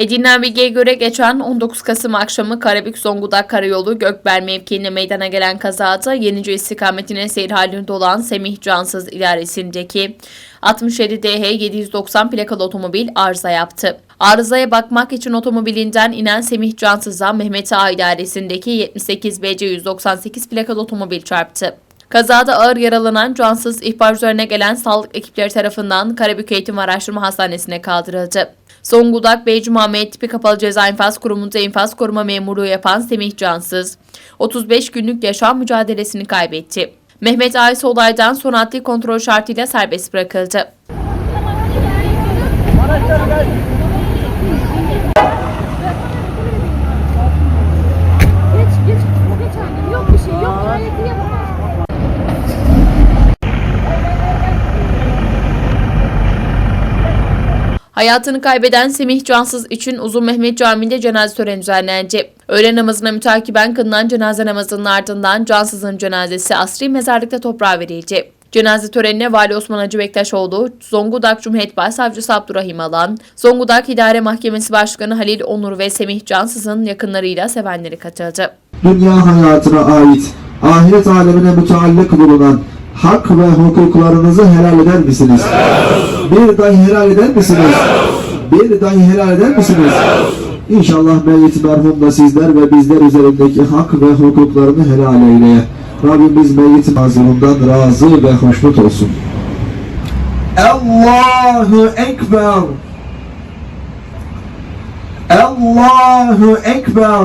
Edinilen bilgiye göre geçen 19 Kasım akşamı Karabük Zonguldak Karayolu Gökbel mevkiinde meydana gelen kazada Yenice istikametine seyir halinde olan Semih Cansız idaresindeki 67 DH 790 plakalı otomobil arıza yaptı. Arızaya bakmak için otomobilinden inen Semih Cansız'a Mehmet Ağa idaresindeki 78 BC 198 plakalı otomobil çarptı. Kazada ağır yaralanan cansız ihbar üzerine gelen sağlık ekipleri tarafından Karabük Eğitim Araştırma Hastanesi'ne kaldırıldı. Zonguldak Beycimuhammed Tipi Kapalı Ceza İnfaz Kurumu'nda infaz koruma memurluğu yapan Semih Cansız, 35 günlük yaşam mücadelesini kaybetti. Mehmet Aysa olaydan sonra adli kontrol şartıyla serbest bırakıldı. Geç Hayatını kaybeden Semih Cansız için Uzun Mehmet Camii'nde cenaze töreni düzenlendi. Öğle namazına mütakiben kılınan cenaze namazının ardından Cansız'ın cenazesi asri mezarlıkta toprağa verildi. Cenaze törenine Vali Osman Hacı Bektaşoğlu, Zonguldak Cumhuriyet Başsavcısı Abdurrahim Alan, Zonguldak İdare Mahkemesi Başkanı Halil Onur ve Semih Cansız'ın yakınlarıyla sevenleri katıldı. dünya hayatına ait, ahiret alemine müteallık bulunan hak ve hukuklarınızı helal eder misiniz? Bir dahi helal eder misiniz? Bir dahi helal eder misiniz? İnşallah meyyit merhum da sizler ve bizler üzerindeki hak ve hukuklarını helal eyleye. Rabbimiz meyyit mazlumdan razı ve hoşnut olsun. Allahu Ekber. Allahu Ekber.